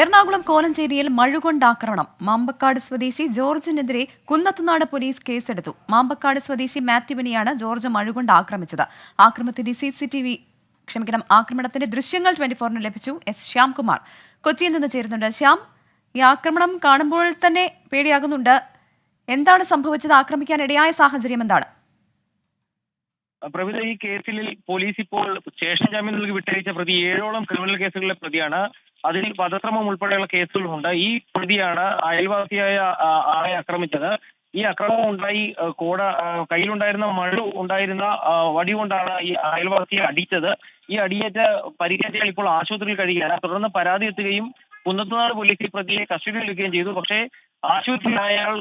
എറണാകുളം കോലഞ്ചേരിയിൽ മഴുകൊണ്ടാക്രമണം. മാമ്പക്കാട് സ്വദേശി ജോർജിനെതിരെ കുന്നത്തുനാട് പോലീസ് കേസെടുത്തു. മാമ്പക്കാട് സ്വദേശി മാത്യുവിനെയാണ് ജോർജ് മഴുകൊണ്ട് ആക്രമിച്ചത്. ആക്രമണത്തിന്റെ സി സി ടി വി ക്ഷമിക്കണം ആക്രമണത്തിന്റെ ദൃശ്യങ്ങൾ ട്വന്റി ഫോറിന് ലഭിച്ചു എസ് ശ്യാംകുമാർ. കൊച്ചിയിൽ നിന്ന് ചേരുന്നുണ്ട്. ശ്യാം ഈ ആക്രമണം കാണുമ്പോൾ തന്നെ പേടിയാകുന്നുണ്ട്. എന്താണ് സംഭവിച്ചത്? ആക്രമിക്കാൻ ഇടയായ സാഹചര്യം എന്താണ്? പ്രവിധ ഈ കേസിൽ പോലീസ് ഇപ്പോൾ സ്റ്റേഷൻ ജാമ്യം നൽകി വിട്ടയച്ച പ്രതി ഏഴോളം ക്രിമിനൽ കേസുകളിലെ പ്രതിയാണ്. അതിൽ വധശ്രമം ഉൾപ്പെടെയുള്ള കേസുകളുമുണ്ട് ഈ പ്രതിയാണ് അയൽവാസിയായ ആളെ ആക്രമിച്ചത്. ഈ അക്രമം ഉണ്ടായി കോട കയ്യിലുണ്ടായിരുന്ന മഴ ഉണ്ടായിരുന്ന വടി കൊണ്ടാണ് ഈ അയൽവാസിയെ അടിച്ചത്. ഈ അടിയേറ്റ പരിക്കേറ്റയാൾ ഇപ്പോൾ ആശുപത്രിയിൽ കഴിയുകയാണ്. തുടർന്ന് പരാതി എത്തുകയും കുന്നത്തുനാട് പോലീസ് പ്രതിയെ കസ്റ്റഡിയിൽ എടുക്കുകയും ചെയ്തു. പക്ഷേ ആശുപത്രിയിൽ അയാൾ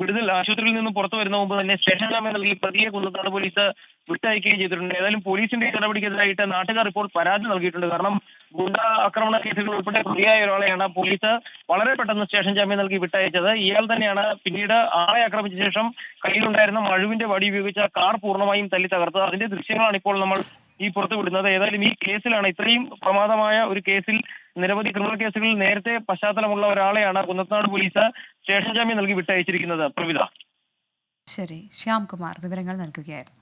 വിടുതൽ ആശുപത്രിയിൽ നിന്ന് പുറത്തു വരുന്ന മുമ്പ് തന്നെ സ്റ്റേഷൻ ജാമ്യം നൽകി പ്രതിയെ കുന്നത്താട് പോലീസ് വിട്ടയക്കുകയും ചെയ്തിട്ടുണ്ട്. ഏതായാലും പോലീസിന്റെ നടപടിക്കെതിരായിട്ട് നാട്ടുകാർ ഇപ്പോൾ പരാതി നൽകിയിട്ടുണ്ട്. കാരണം ഗുണ്ട ആക്രമണ കേസുകൾ ഉൾപ്പെടെ പ്രതിയായ ഒരാളെയാണ് പോലീസ് വളരെ പെട്ടെന്ന് സ്റ്റേഷൻ ജാമ്യം നൽകി വിട്ടയച്ചത്. ഇയാൾ തന്നെയാണ് പിന്നീട് ആളെ ആക്രമിച്ച ശേഷം കയ്യിലുണ്ടായിരുന്ന മഴുവിന്റെ വടി ഉപയോഗിച്ച കാർ പൂർണമായും തല്ലി തകർത്തത്. അതിന്റെ ദൃശ്യങ്ങളാണ് ഇപ്പോൾ നമ്മൾ ഈ പുറത്തുവിടുന്നത് ഏതായാലും ഈ കേസിലാണ് ഇത്രയും പ്രമാദമായ ഒരു കേസിൽ നിരവധി ക്രിമിനൽ കേസുകളിൽ നേരത്തെ പശ്ചാത്തലമുള്ള ഒരാളെയാണ് കുന്നത്തനാട് പോലീസ് സ്റ്റേഷൻ ജാമ്യം നൽകി വിട്ടയച്ചിരിക്കുന്നത്. പ്രവിത. ശരി. ശ്യാംകുമാർ വിവരങ്ങൾ നൽകുകയായിരുന്നു.